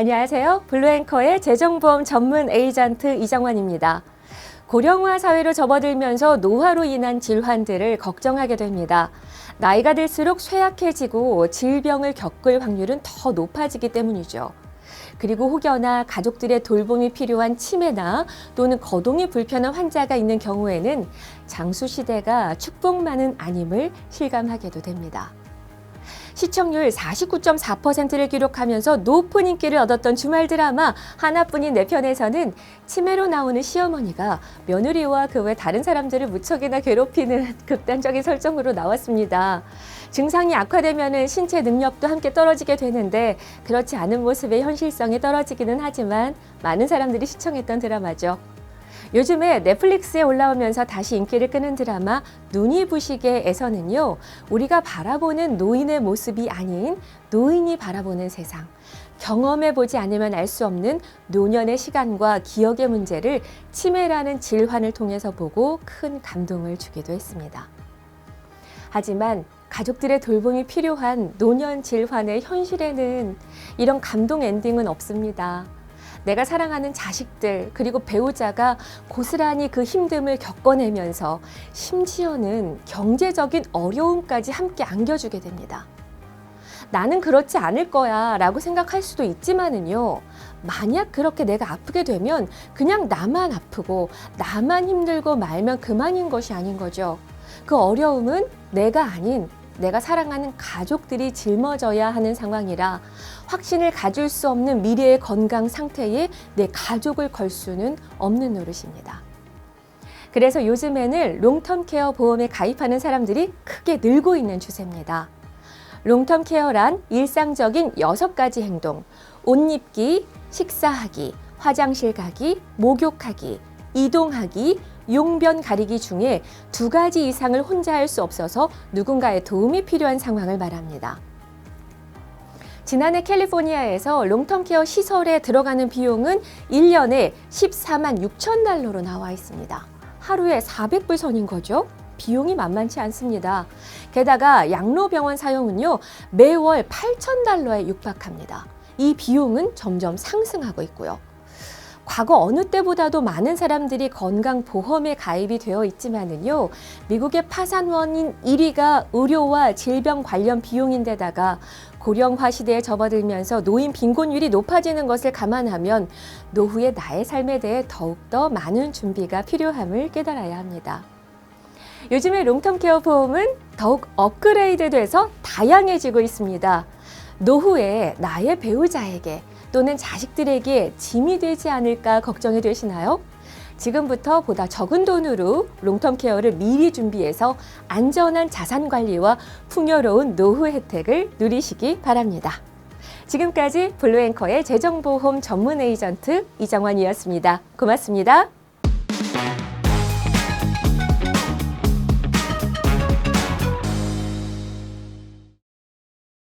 안녕하세요. 블루앵커의 재정보험 전문 에이전트 이정환입니다. 고령화 사회로 접어들면서 노화로 인한 질환들을 걱정하게 됩니다. 나이가 들수록 쇠약해지고 질병을 겪을 확률은 더 높아지기 때문이죠. 그리고 혹여나 가족들의 돌봄이 필요한 치매나 또는 거동이 불편한 환자가 있는 경우에는 장수 시대가 축복만은 아님을 실감하게도 됩니다. 시청률 49.4%를 기록하면서 높은 인기를 얻었던 주말 드라마 하나뿐인 내 편에서는 치매로 나오는 시어머니가 며느리와 그 외 다른 사람들을 무척이나 괴롭히는 극단적인 설정으로 나왔습니다. 증상이 악화되면 신체 능력도 함께 떨어지게 되는데 그렇지 않은 모습의 현실성이 떨어지기는 하지만 많은 사람들이 시청했던 드라마죠. 요즘에 넷플릭스에 올라오면서 다시 인기를 끄는 드라마 눈이 부시게에서는요, 우리가 바라보는 노인의 모습이 아닌 노인이 바라보는 세상, 경험해 보지 않으면 알 수 없는 노년의 시간과 기억의 문제를 치매라는 질환을 통해서 보고 큰 감동을 주기도 했습니다. 하지만 가족들의 돌봄이 필요한 노년 질환의 현실에는 이런 감동 엔딩은 없습니다. 내가 사랑하는 자식들 그리고 배우자가 고스란히 그 힘듦을 겪어내면서 심지어는 경제적인 어려움까지 함께 안겨주게 됩니다. 나는 그렇지 않을 거야 라고 생각할 수도 있지만은요, 만약 그렇게 내가 아프게 되면 그냥 나만 아프고 나만 힘들고 말면 그만인 것이 아닌 거죠. 그 어려움은 내가 아닌 내가 사랑하는 가족들이 짊어져야 하는 상황이라 확신을 가질 수 없는 미래의 건강 상태에 내 가족을 걸 수는 없는 노릇입니다. 그래서 요즘에는 롱텀 케어 보험에 가입하는 사람들이 크게 늘고 있는 추세입니다. 롱텀 케어란 일상적인 여섯 가지 행동, 옷 입기, 식사하기, 화장실 가기, 목욕하기, 이동하기, 용변 가리기 중에 두 가지 이상을 혼자 할 수 없어서 누군가의 도움이 필요한 상황을 말합니다. 지난해 캘리포니아에서 롱텀 케어 시설에 들어가는 비용은 1년에 14만 6천 달러로 나와 있습니다. 하루에 400불 선인 거죠. 비용이 만만치 않습니다. 게다가 양로병원 사용은요, 매월 8천 달러에 육박합니다. 이 비용은 점점 상승하고 있고요. 과거 어느 때보다도 많은 사람들이 건강보험에 가입이 되어 있지만은요, 미국의 파산 원인 1위가 의료와 질병 관련 비용인데다가 고령화 시대에 접어들면서 노인 빈곤율이 높아지는 것을 감안하면 노후의 나의 삶에 대해 더욱더 많은 준비가 필요함을 깨달아야 합니다. 요즘의 롱텀 케어 보험은 더욱 업그레이드 돼서 다양해지고 있습니다. 노후에 나의 배우자에게 또는 자식들에게 짐이 되지 않을까 걱정이 되시나요? 지금부터 보다 적은 돈으로 롱텀 케어를 미리 준비해서 안전한 자산 관리와 풍요로운 노후 혜택을 누리시기 바랍니다. 지금까지 블루앵커의 재정보험 전문 에이전트 이정환이었습니다. 고맙습니다.